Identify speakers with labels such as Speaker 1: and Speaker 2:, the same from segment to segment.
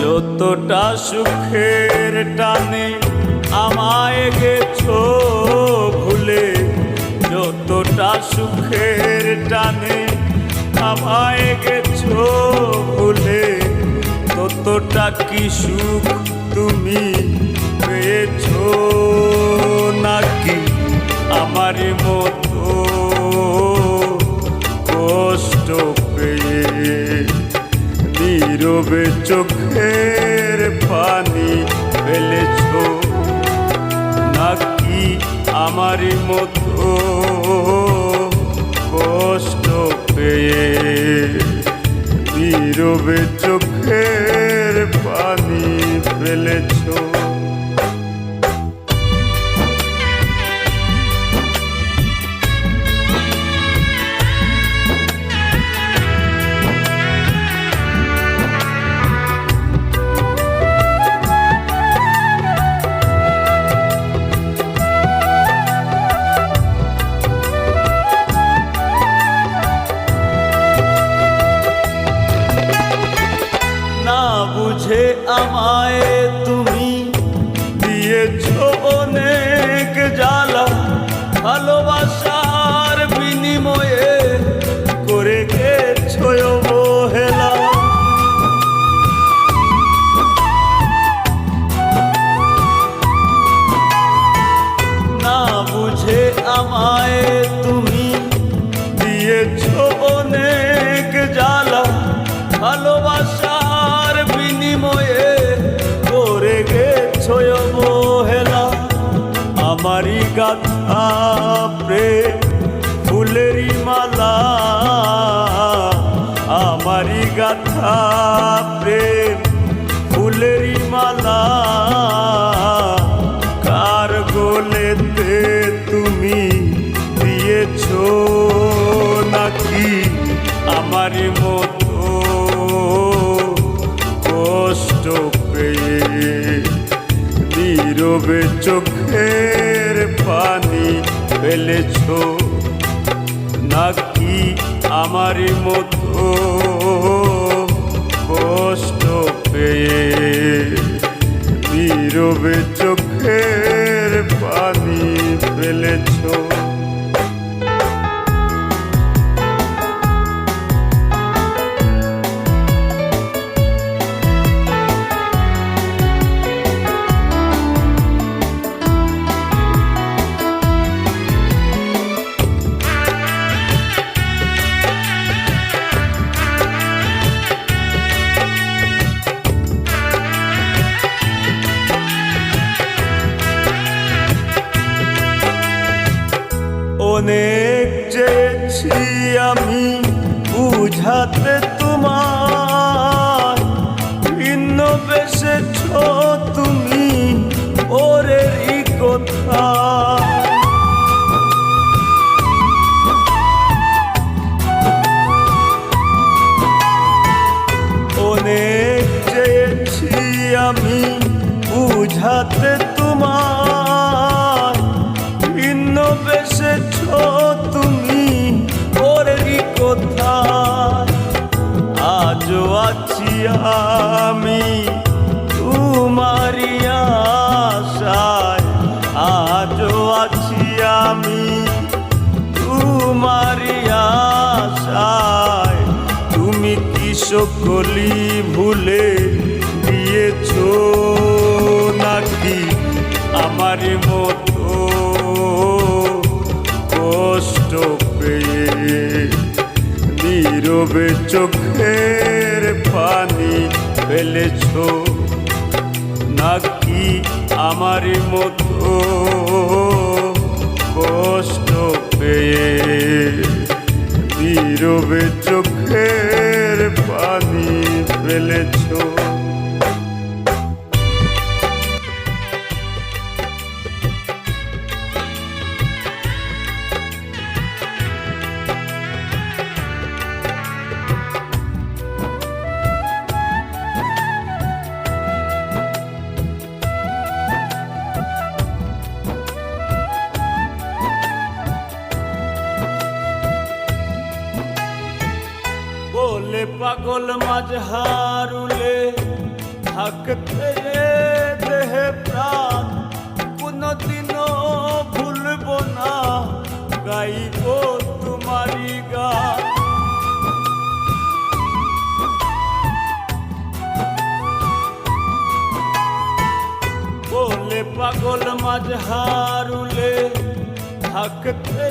Speaker 1: যতটা সুখের টানে আমায় গেছো ভুলে, যতটা সুখের টানে আমায় গেছো ভুলে, ততটা কি সুখ তুমি পেয়েছ নাকি? আমার মতো মতো কষ্ট পেয়ে নীরবে চোখের আমায় তুমি আমারই গাথা প্রেম ফুলেরই মালা, কার গোলেতে তুমি দিয়েছ নাকি আমার মতো কষ্ট পেয়ে? নীরবে চোখের পানি ফেলেছো নাকি আমার মতো কষ্ট পেয়ে নীরবে চোখের অনেক চেয়েছি আমি বুঝাতে সকলি ভুলে দিয়েছ নাকি আমার মতো কষ্ট পেয়ে? নীরবে চোখের পানি ফেলেছো নাকি আমার মতো কষ্ট পেয়ে? নীরবে চোখের ফেলেছো পাগল মাঝ হারুলে থাকতে দেহে প্রাণ কোনদিনও ভুলব না গাইব তোমারি গান বলে পাগল মাঝহারুলে থাকতে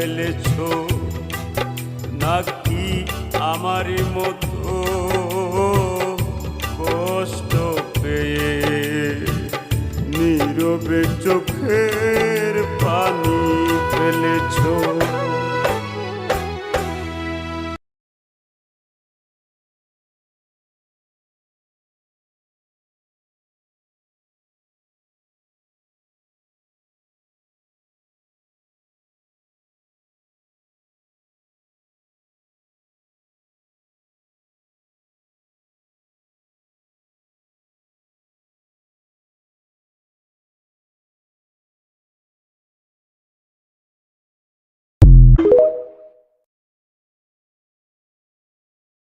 Speaker 1: ফেলেছ? নাকি আমার মতো কষ্ট পেয়ে নীরবে চোখের পানি ফেলেছো?